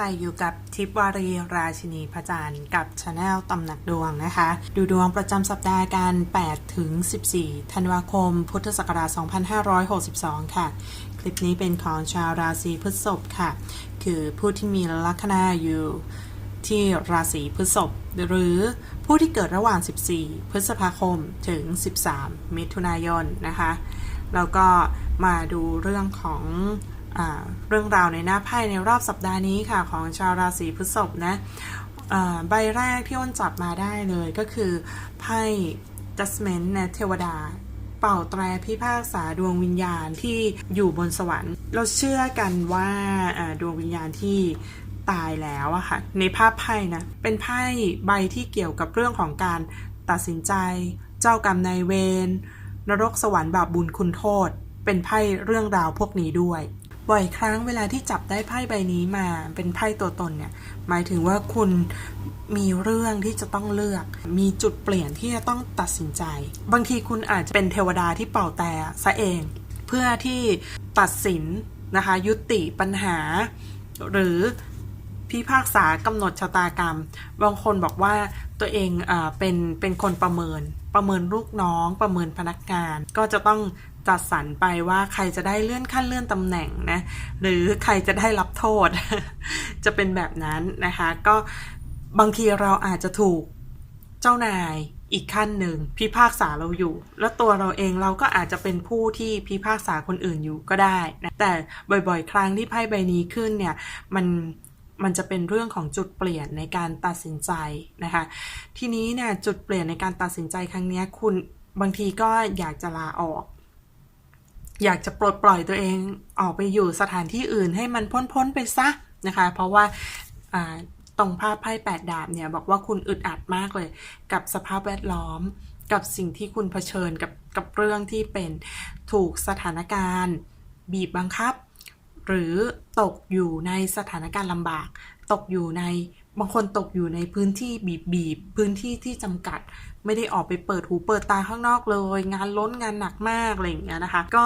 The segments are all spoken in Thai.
ค่ะอยู่กับทิพวารีราชินีพระจันทร์กับชาแนลตำหนักดวงนะคะ ดูดวงประจำสัปดาห์กัน8ถึง 14 ธันวาคม พุทธศักราช 2562 ค่ะ คลิปนี้เป็นของชาวราศีพฤษภค่ะ คือผู้ที่มีลัคนาอยู่ที่ราศีพฤษภหรือผู้ที่เกิดระหว่าง 14 พฤษภาคมถึง 13 มิถุนายนนะคะ แล้วก็มาดูเรื่องของ เรื่องราวในหน้าไพ่ในรอบสัปดาห์นี้ค่ะของชาวราศีพฤษภนะใบแรกที่อ้นจับมาได้เลยก็คือไพ่ Judgment นะเทวดา เป่าแตรพิพากษาดวงวิญญาณที่อยู่บนสวรรค์ เราเชื่อกันว่าดวงวิญญาณที่ตายแล้วอะค่ะ ในภาพไพ่นะ เป็นไพ่ใบที่เกี่ยวกับเรื่องของการตัดสินใจ เจ้ากรรมนายเวรนรกสวรรค์บาปบุญคุณโทษ เป็นไพ่เรื่องราวพวกนี้ด้วย บ่อยครั้งเวลาที่จับได้ไพ่ใบนี้มาเป็นไพ่ตัวตนเนี่ยหมายถึงว่าคุณมีเรื่องที่จะต้องเลือก มีจุดเปลี่ยนที่จะต้องตัดสินใจ บางทีคุณอาจจะเป็นเทวดาที่เป่าแต่ซะเอง เพื่อที่ตัดสินนะคะยุติปัญหา หรือพิพากษากำหนดชะตากรรม บางคนบอกว่าตัวเองอเป็นเป็นคนประเมินประเมินลูกน้อง ประเมินพนักงาน ก็จะต้อง จัดสรรไปว่าใครจะได้เลื่อนขั้นเลื่อนตำแหน่งนะหรือใครจะได้รับโทษ จะเป็นแบบนั้นนะคะ ก็บางทีเราอาจจะถูกเจ้านายอีกขั้นหนึ่งพิพากษาเราอยู่ แล้วตัวเราเองเราก็อาจจะเป็นผู้ที่พิพากษาคนอื่นอยู่ก็ได้นะแต่บ่อยๆ ครั้งที่ไพ่ใบนี้ขึ้นเนี่ยมันมันจะเป็นเรื่องของจุดเปลี่ยนในการตัดสินใจนะคะ ทีนี้เนี่ยจุดเปลี่ยนในการตัดสินใจครั้งนี้คุณบางทีก็อยากจะลาออก อยากจะปลดปล่อยตัวเองออกไปอยู่สถานที่อื่นให้มันพ้นๆไปซะนะคะ เพราะว่าตรงภาพไพ่แปดดาบเนี่ยบอกว่าคุณอึดอัดมากเลย กับสภาพแวดล้อม กับสิ่งที่คุณเผชิญกับกับเรื่องที่เป็นถูกสถานการณ์ บีบบังคับ หรือตกอยู่ในสถานการณ์ลำบาก ตกอยู่ใน บางคนตกอยู่ในพื้นที่บีบบีบพื้นที่ที่จำกัด ไม่ได้ออกไปเปิดหูเปิดตาข้างนอกเลย งานล้นงานหนักมากอะไรอย่างเงี้ยนะคะ ก็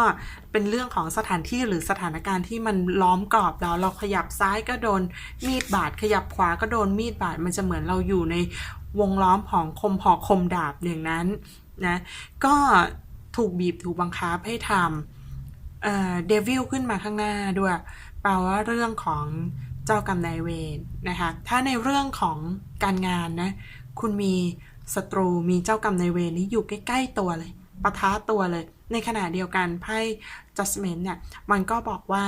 เป็นเรื่องของสถานที่หรือสถานการณ์ที่มันล้อมกรอบเราเราขยับซ้ายก็โดนมีดบาดขยับขวาก็โดนมีดบาดมันจะเหมือนเราอยู่ในวงล้อมของคมหอกคมดาบอย่างนั้นนะก็ถูกบีบถูกบังคับให้ทำเดวิลขึ้นมาข้างหน้าด้วยแปลว่าเรื่องของ เจ้ากรรมนายเวรนะคะ ถ้าในเรื่องของการงานนะ คุณมีศัตรูมีเจ้ากรรมนายเวรนี่อยู่ใกล้ ๆ ตัวเลยปะทะตัวเลย ในขณะเดียวกันไพ่ judgment เนี่ย มันก็บอกว่า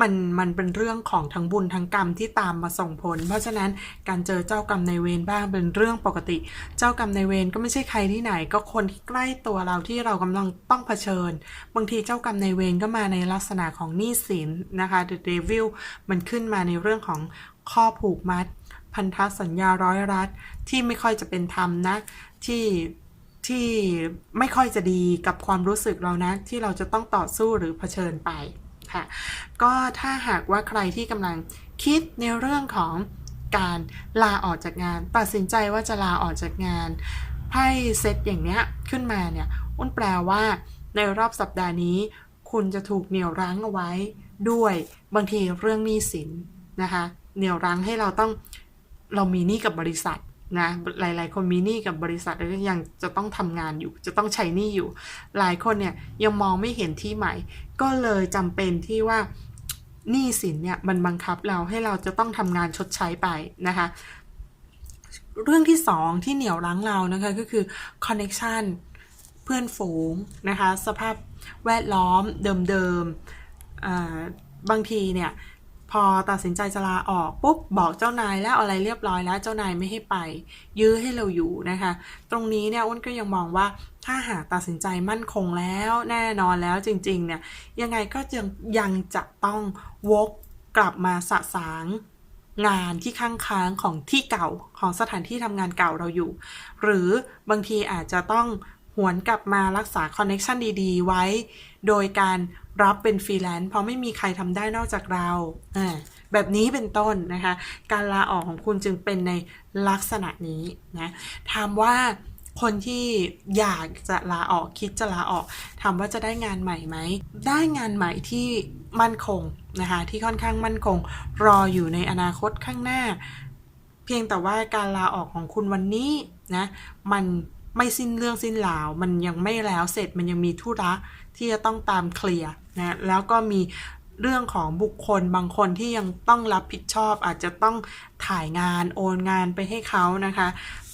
มันมันเป็นเรื่องของทั้งบุญทั้งกรรมที่ตามมาส่งผล เพราะฉะนั้นการเจอเจ้ากรรมในเวรบ้างเป็นเรื่องปกติ เจ้ากรรมในเวรก็ไม่ใช่ใครที่ไหน ก็คนที่ใกล้ตัวเราที่เรากำลังต้องเผชิญ บางทีเจ้ากรรมในเวรก็มาในลักษณะของหนี้สินนะคะ The Devil มันขึ้นมาในเรื่องของข้อผูกมัด พันธสัญญาร้อยรัดที่ไม่ค่อยจะเป็นธรรมนะที่ที่ไม่ค่อยจะดีกับความรู้สึกเรานะ ที่เราจะต้องต่อสู้หรือเผชิญไป ค่ะ ก็ถ้าหากว่าใครที่กำลังคิดในเรื่องของการลาออกจากงาน ตัดสินใจว่าจะลาออกจากงานไพ่เซตอย่างเนี้ยขึ้นมาเนี่ยอ้นแปลว่า ในรอบสัปดาห์นี้ คุณจะถูกเหนี่ยวรั้งเอาไว้ด้วยบางทีเรื่องหนี้สินนะคะเหนี่ยวรั้งให้เราต้องเรามีหนี้กับบริษัท นะหลาย ๆ คนมีหนี้กับบริษัทแล้วก็ยังจะต้องทำงานอยู่ จะต้องใช้หนี้อยู่ หลายคนเนี่ยยังมองไม่เห็นที่ใหม่ ก็เลยจำเป็นที่ว่าหนี้สินเนี่ยมันบังคับเราให้เราจะต้องทำงานชดใช้ไปนะคะเรื่องที่สองที่เหนี่ยวรั้งเรานะคะก็คือ connection เพื่อนฝูงนะคะสภาพแวดล้อมเดิมๆบางทีเนี่ย พอตัดสินใจจะลาออกปุ๊บบอกเจ้านายแล้วอะไรเรียบร้อยแล้วเจ้านายไม่ให้ไป ยื้อให้เราอยู่นะคะ ตรงนี้เนี่ยอ้นก็ยังมองว่าถ้าหากตัดสินใจมั่นคงแล้วแน่นอนแล้วจริงๆเนี่ยยังไงก็ยังยังจะต้องวกกลับมาสะสางงานที่ค้างค้างของที่เก่าของสถานที่ทำงานเก่าเราอยู่ หรือบางทีอาจจะต้อง หวนกลับมารักษาคอนเน็ชันดีๆ ไว้ โดยการรับเป็นฟรีแลนซ์เพราะไม่มีใครทำได้นอกจากเราแบบนี้เป็นต้นนะคะ การลาออกของคุณจึงเป็นในลักษณะนี้นะถามว่าคนที่อยากจะลาออกคิดจะลาออกถามว่าจะได้งานใหม่ไหม ได้งานใหม่ที่มั่นคงนะคะที่ค่อนข้างมั่นคงรออยู่ในอนาคตข้างหน้า เพียงแต่ว่าการลาออกของคุณวันนี้นะมัน ไม่สิ้นเรื่องสิ้นราว มันยังไม่แล้วเสร็จมันยังมีธุระที่จะต้องตามเคลียร์นะแล้วก็มีเรื่องของบุคคลบางคนที่ยังต้องรับผิดชอบ อาจจะต้องถ่ายงานโอนงานไปให้เขานะคะ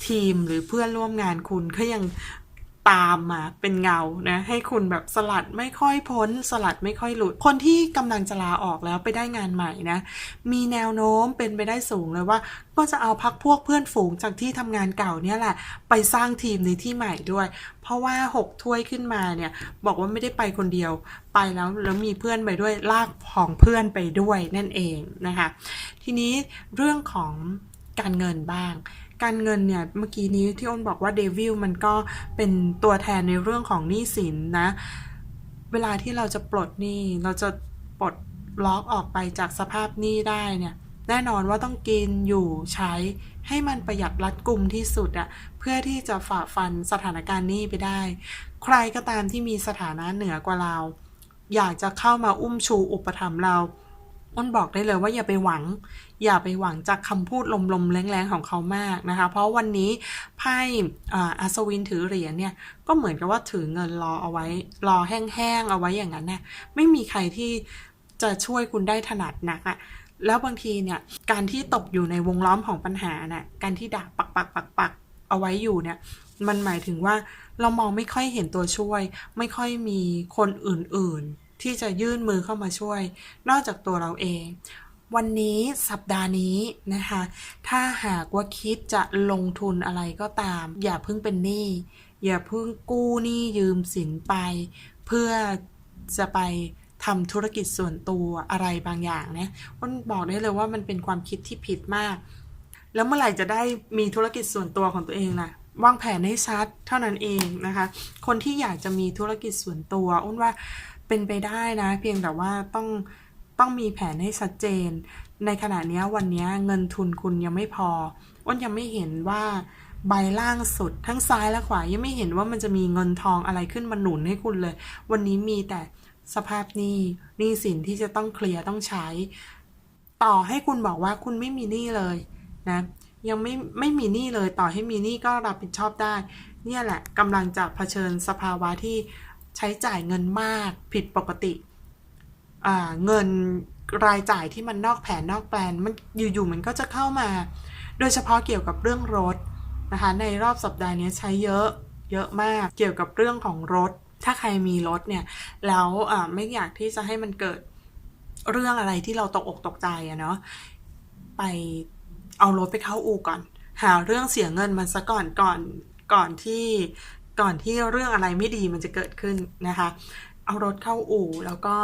ทีมหรือเพื่อนร่วมงานคุณก็ยัง ตามมาเป็นเงานะให้คุณแบบสลัดไม่ค่อยพ้น สลัดไม่ค่อยหลุด คนที่กำลังจะลาออกแล้วไปได้งานใหม่นะ มีแนวโน้มเป็นไปได้สูงเลยว่า ก็จะเอาพักพวกเพื่อนฝูงจากที่ทำงานเก่าเนี่ยแหละ ไปสร้างทีมในที่ใหม่ด้วย เพราะว่าหกถ้วยขึ้นมาเนี่ย บอกว่าไม่ได้ไปคนเดียวไปแล้วแล้วมีเพื่อนไปด้วยลากของเพื่อนไปด้วยนั่นเองนะคะ ทีนี้เรื่องของการเงินบ้าง การเงินเนี่ยเมื่อกี้นี้ที่อ้นบอกว่าเดวิลมันก็เป็นตัวแทนในเรื่องของหนี้สินนะ เวลาที่เราจะปลดหนี้เราจะปลดล็อกออกไปจากสภาพหนี้ได้เนี่ยแน่นอนว่าต้องกินอยู่ใช้ให้มันประหยัดรัดกุมที่สุดอะเพื่อที่จะฝ่าฟันสถานการณ์หนี้ไปได้ ใครก็ตามที่มีสถานะเหนือกว่าเรา อยากจะเข้ามาอุ้มชูอุปถัมภ์เรา อ้นบอกได้เลยว่าอย่าไปหวัง อย่าไปหวังจากคำพูดลมๆแรงๆของเขามากนะคะ เพราะวันนี้ไพ่อัศวินถือเหรียญเนี่ยก็เหมือนกับว่าถือเงินรอเอาไว้ รอแห้งๆเอาไว้อย่างนั้นนะไม่มีใครที่จะช่วยคุณได้ถนัดนักอะแล้วบางทีเนี่ยการที่ตกอยู่ในวงล้อมของปัญหาน่ะการที่ด่าปักปักปักปักๆเอาไว้อยู่เนี่ยมันหมายถึงว่าเรามองไม่ค่อยเห็นตัวช่วย ไม่ค่อยมีคนอื่นๆ ที่จะยื่นมือเข้ามาช่วย นอกจากตัวเราเอง วันนี้สัปดาห์นี้นะคะ ถ้าหากว่าคิดจะลงทุนอะไรก็ตาม อย่าเพิ่งเป็นหนี้อย่าเพิ่งกู้หนี้ยืมสินไป เพื่อจะไปทำธุรกิจส่วนตัวอะไรบางอย่างนะอ้นบอกได้เลยว่ามันเป็นความคิดที่ผิดมาก แล้วเมื่อไหร่จะได้มีธุรกิจส่วนตัวของตัวเองล่ะวางแผนให้ชัดเท่านั้นเองนะคะ คนที่อยากจะมีธุรกิจส่วนตัวอ้นว่า เป็นไปได้นะ เพียงแต่ว่าต้องต้องมีแผนให้ชัดเจน ในขณะนี้วันนี้เงินทุนคุณยังไม่พออ้นยังไม่เห็นว่าใบล่างสุดทั้งซ้ายและขวายังไม่เห็นว่ามันจะมีเงินทองอะไรขึ้นมาหนุนให้คุณเลย วันนี้มีแต่สภาพหนี้หนี้สินที่จะต้องเคลียร์ต้องใช้ ต่อให้คุณบอกว่าคุณไม่มีหนี้เลยนะยังไม่ไม่มีหนี้เลยต่อให้มีหนี้ก็รับผิดชอบได้ เนี่ยแหละกำลังจะเผชิญสภาวะที่ ใช้จ่ายเงินมากผิดปกติ เงินรายจ่ายที่มันนอกแผนนอกแปลนมันอยู่ๆมันก็จะเข้ามา โดยเฉพาะเกี่ยวกับเรื่องรถนะคะ ในรอบสัปดาห์นี้ใช้เยอะเยอะมากเกี่ยวกับเรื่องของรถ ถ้าใครมีรถเนี่ยแล้วไม่อยากที่จะให้มันเกิดเรื่องอะไรที่เราตกอกตกใจอะเนาะไปเอารถไปเข้าอู่ก่อน หาเรื่องเสียเงินมันซะก่อนก่อนก่อนที่ ก่อนที่เรื่องอะไรไม่ดีมันจะเกิดขึ้นนะคะ เอารถเข้าอู่แล้วก็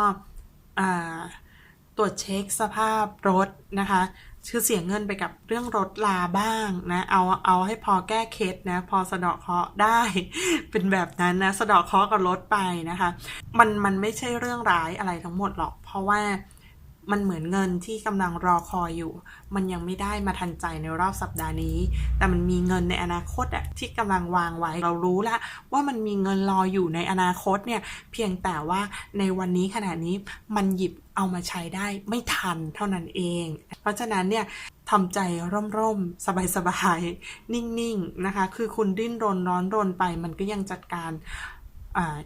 ตรวจเช็คสภาพรถนะคะคือเสียเงินไปกับเรื่องรถลาบ้างนะเอาเอาให้พอแก้เคล็ดนะพอสะเดาะเคาะได้ เป็นแบบนั้นนะสะเดาะเคาะกับรถไปนะคะ มันมันไม่ใช่เรื่องร้ายอะไรทั้งหมดหรอก เพราะว่า มันเหมือนเงินที่กำลังรอคอยอยู่ มันยังไม่ได้มาทันใจในรอบสัปดาห์นี้ แต่มันมีเงินในอนาคตอะที่กำลังวางไว้ เรารู้ล้วว่ามันมีเงินรออยู่ในอนาคตเนี่ย เพียงแต่ว่าในวันนี้ขณะนี้มันหยิบเอามาใช้ได้ไม่ทันเท่านั้นเอง เพราะฉะนั้นเนี่ยทำใจร่มๆ สบายๆ นิ่งๆ นะคะ คือคุณดิ้นรนร้อนรนไป มันก็ยังจัดการ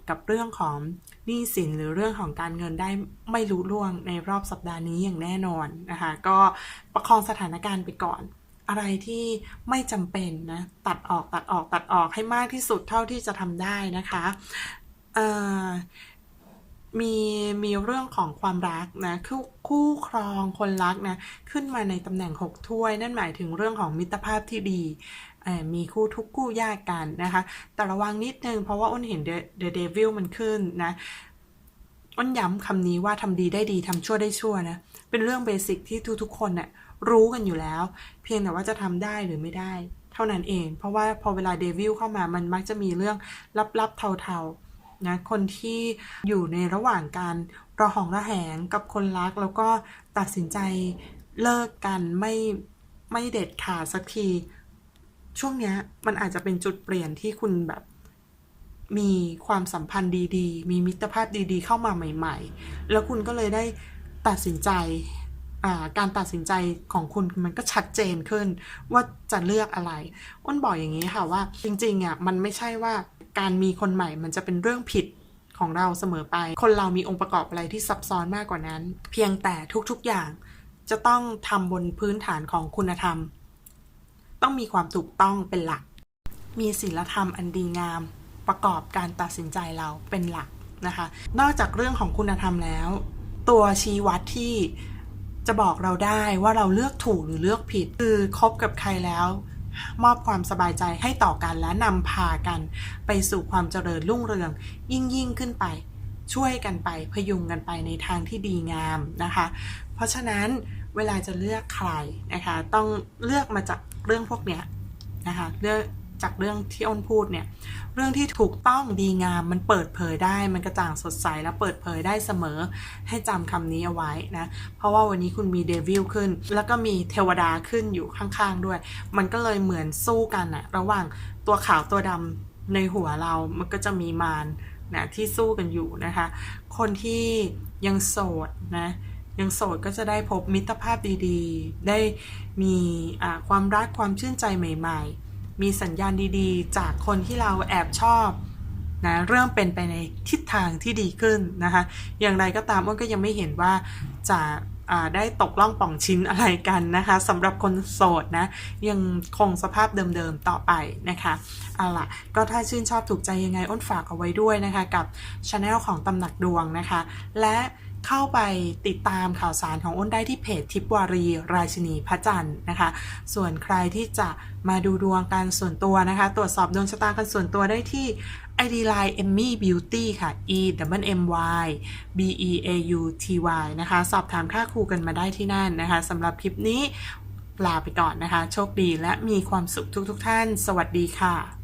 กับเรื่องของหนี้สินหรือเรื่องของการเงินได้ไม่รู้ล่วงในรอบสัปดาห์นี้อย่างแน่นอนนะคะก็ประคองสถานการณ์ไปก่อน อะไรที่ไม่จำเป็นนะตัดออกตัดออกตัดออกให้มากที่สุดเท่าที่จะทำได้นะคะมีมีเรื่องของความรักนะคู่คู่ครองคนรักนะขึ้นมาในตำแหน่ง 6 ถ้วย นั่นหมายถึงเรื่องของมิตรภาพที่ดี มีคู่ทุกคู่ยากกันนะคะ แต่ระวังนิดนึงเพราะว่าอ้นเห็น The Devil มันขึ้นนะอ้นย้ำคำนี้ว่าทำดีได้ดีทำชั่วได้ชั่วนะ เป็นเรื่องเบสิกที่ทุกๆคนน่ะรู้กันอยู่แล้ว เพียงแต่ว่าจะทำได้หรือไม่ได้ เท่านั้นเอง เพราะว่าพอเวลาเดวิลเข้ามามันมักจะมีเรื่องลับๆเทาๆนะคนที่อยู่ในระหว่างการระหองระแหงกับคนรัก แล้วก็ตัดสินใจเลิกกันไม่ไม่เด็ดขาดสักที ช่วงเนี้ยมันอาจจะเป็นจุดเปลี่ยนที่คุณแบบมีความสัมพันธ์ดีๆ มีมิตรภาพดีๆ เข้ามาใหม่ ๆ แล้วคุณก็เลยได้ตัดสินใจาการตัดสินใจของคุณมันก็ชัดเจนขึ้นว่าจะเลือกอะไร อ้นบอกอย่างนี้ค่ะว่าจริงๆอะมันไม่ใช่ว่าการมีคนใหม่มันจะเป็นเรื่องผิดของเราเสมอไป คนเรามีองค์ประกอบอะไรที่ซับซ้อนมากกว่านั้น เพียงแต่ทุกๆอย่างจะต้องทำบนพื้นฐานของคุณธรรม ต้องมีความถูกต้องเป็นหลัก มีศีลธรรมอันดีงาม ประกอบการตัดสินใจเราเป็นหลักนะคะ นอกจากเรื่องของคุณธรรมแล้ว ตัวชี้วัดที่จะบอกเราได้ว่าเราเลือกถูกหรือเลือกผิด คือคบกับใครแล้ว มอบความสบายใจให้ต่อกันและนำพากัน ไปสู่ความเจริญรุ่งเรือง ยิ่งยิ่งขึ้นไป ช่วยกันไปพยุงกันไปในทางที่ดีงามนะคะ ราะฉะนั้นเวลาจะเลือกใครนะคะต้องเลือกมาจากเรื่องพวกเนี้ยนะคะเลือกจากเรื่องที่อ้นพูดเนี่ยเรื่องที่ถูกต้องดีงามมันเปิดเผยได้มันกระจ่างสดใสและเปิดเผยได้เสมอให้จำคำนี้เอาไว้นะเพราะว่าวันนี้คุณมีเดวิลขึ้น แล้วก็มีเทวดาขึ้นอยู่ข้างๆด้วย มันก็เลยเหมือนสู้กันอะระหว่างตัวขาวตัวดำในหัวเรามันก็จะมีมารนะที่สู้กันอยู่นะคะ คนที่ยังโสดนะ ยังโสดก็จะได้พบมิตรภาพดีๆ ได้มีความรักความชื่นใจใหม่ๆ มีสัญญาณดีๆ จากคนที่เราแอบชอบนะเริ่มเป็นไปในทิศทางที่ดีขึ้นนะคะ อย่างไรก็ตามอ้นก็ยังไม่เห็นว่าจะาได้ตกล่องป่องชิ้นอะไรกันนะคะสำหรับคนโสดนะยังคงสภาพเดิมๆต่อไปนะคะเอาล่ะก็ถ้าชื่นชอบถูกใจยังไงอ้นฝากเอาไว้ด้วยนะคะ กับช anel ของตำหนักดวงนะคะ และ เข้าไปติดตามข่าวสารของอ้นได้ที่เพจทิปวารี ราชินีพระจันทร์นะคะ ส่วนใครที่จะมาดูดวงการส่วนตัวนะคะ ตรวจสอบดวงชะตากันส่วนตัวได้ที่ ID Line Emmy Beauty ค่ะ E W M Y B E A U T Y นะคะ สอบถามค่าครูกันมาได้ที่นั่นนะคะสำหรับคลิปนี้ลาไปก่อนนะคะ โชคดีและมีความสุขทุกๆทท่าน สวัสดีค่ะ